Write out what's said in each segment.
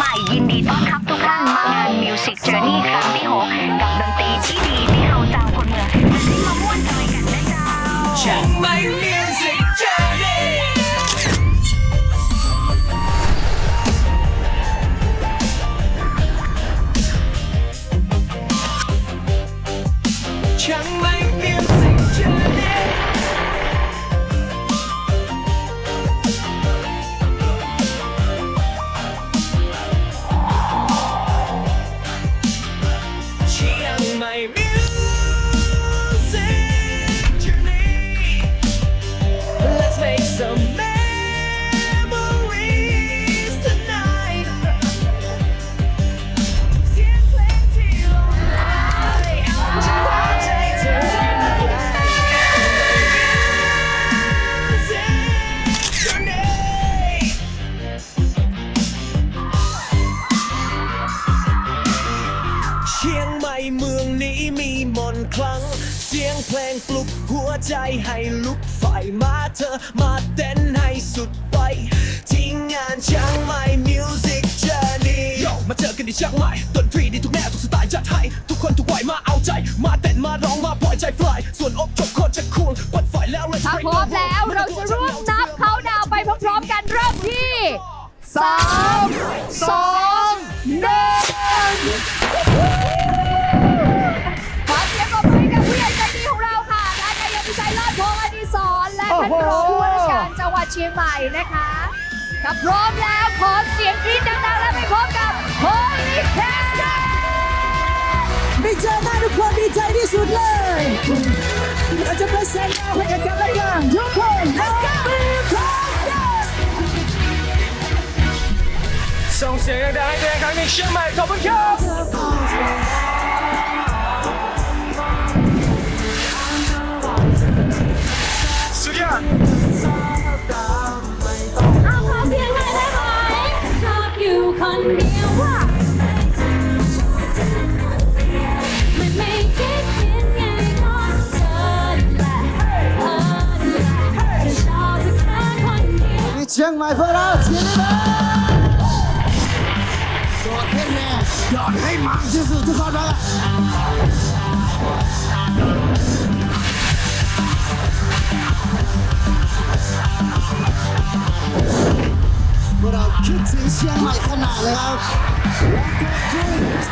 ใหม่ ยินดีต้อนรับทุกท่านมางาน Music Journey ครั้งที่ 6 กับดนตรีที่ดีที่เราเจ้าคนเมืองจะได้มาม่วนจอยกันได้เจ้า เชียงใหม่ Music Journey เชียงใหม่ เมืองนี้มีมนต์คลัง เสียงเพลงปลุกหัวใจให้ลุกไฟมาเธอมาเต้นให้สุดไป ที่งานเชียงใหม่ Music Journey โยมาเจอกันที่เชียงใหม่ดนตรีดีทุกแนวทุกสไตล์จัดให้ทุกคนทุกวัยมาเอาใจ มาเต้นมาร้องมาปล่อยใจฟลายส่วนอกจบโคตรจะคูลปัดไฟแล้ว Let's ถ้า break พร้อม the แล้ว rule เราจะร่วมนับเขาดาวน์ไปพร้อมๆกันเริ่มที่สามสอง เชียงใหม่นะคะถ้าพร้อมแล้วขอเสียงกรี๊ดดังๆและไปพร้อมกับ Holy Cast ได้เจอหน้าทุกคนดีใจที่สุดเลย เราจะเป็นแสงดาวให้กันและกันทุกคน Let's go ส่งเสียงดังๆให้ตัวเองครั้งนี้เชียงใหม่ขอบคุณครับสุดยอด ใหม่พวกเราเชียงใหม่โดดให้แน่โดดให้มันที่สุดทุกคนนะพวกเราคิดถึงเชียงใหม่ขนาดเลยครับและก็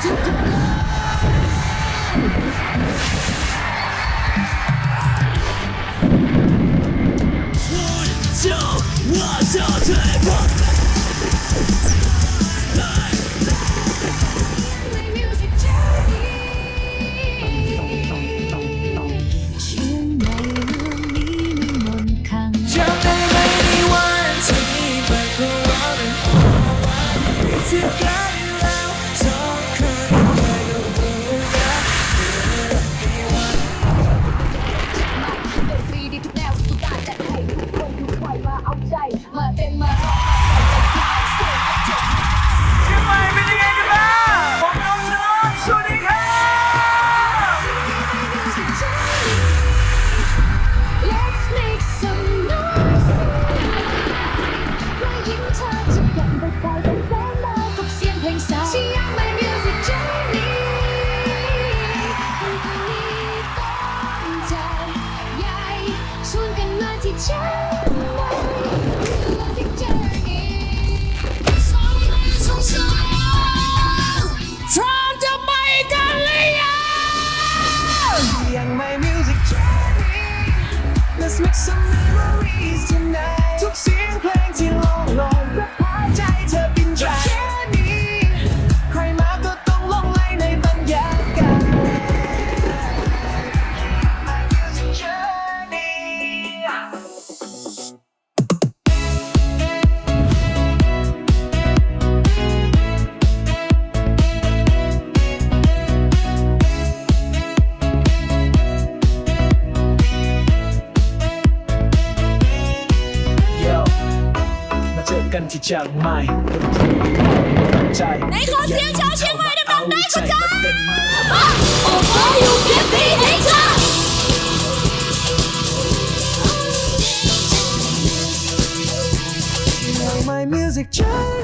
ทุกทุกคน so terrible เอาใที่เชียงใหม่ดนตรีตั้งใจในขอเสียงชาวเชียงใหม่ดังๆได้ก็จ้าโอ้โหอยู่เพียงปีให้เธอ My music journey